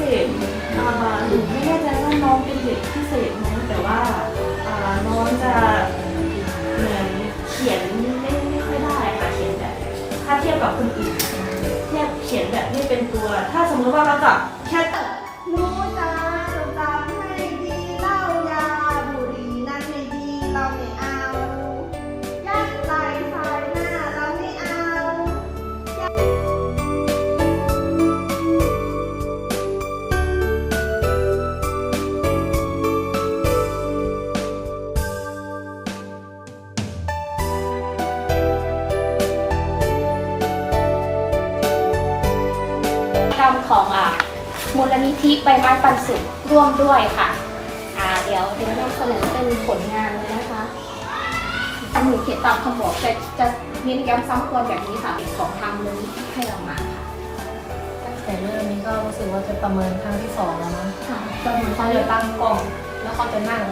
ศษหนูไม่แน่ใจว่าน้องเป็นเด็กพิเศษไหมแต่ว่าน้องจะเหมือนเขียนไม่ไม่ค่อยได้ค่ะเขียนแบบถ้าเทียบกับคนอื่นเทียบเขียนแบบไม่เป็นตัว ถ้าสมมติว่าเราจับแค่ กรรมของอะมูลนิธิใบไม้ปันสุขร่วมด้วยค่ะอ่าเดี๋ยวเดี๋ยวนำเสนอเป็นผลงานเลยนะคะตำหนิเขียนตามคำบอกจะจะเน้นย้ำซ้ำควรแบบนี้ค่ะของทางมูลนิธิให้เรามาค่ะตั้งแต่เรื่องนี้ก็รู้สึกว่าจะประเมินครั้งที่สองแล้วนะค่ะก็เหมือนเขาจะตั้งกล้องแล้วเขาจะนั่ง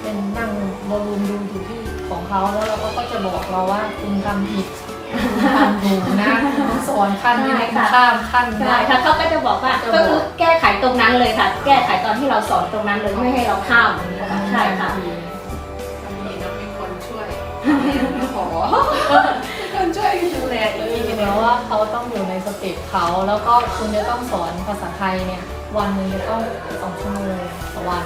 เป็นนั่งบอลลูนดูอยู่ที่ของเขาแล้วเราก็จะบอกเราว่าคุณทำผิด คุณทำถูกนะคุณสอนขั้นนี้นะคุณข้ามขั้นใช่นะค่ะเขาก็จะบอกว่าจะบอกก็คือแก้ไขตรงนั้นเลยค่ะ แก้ไขตอนที่เราสอนตรงนั้นเลยไม่ให้เราข้ามอย่างนี้ค่ะใช่ค่ะ มีนะมีคนช่วยขอคนช่วยดูแลจเลยริงๆแล้วว่าเขาต้องอยู่ในสเต็ปเขาแล้วก็คุณจะต้องสอนภาษาไทยเนี่ย วันหนึ่งจะต้องสองชั่วโมงต่อวัน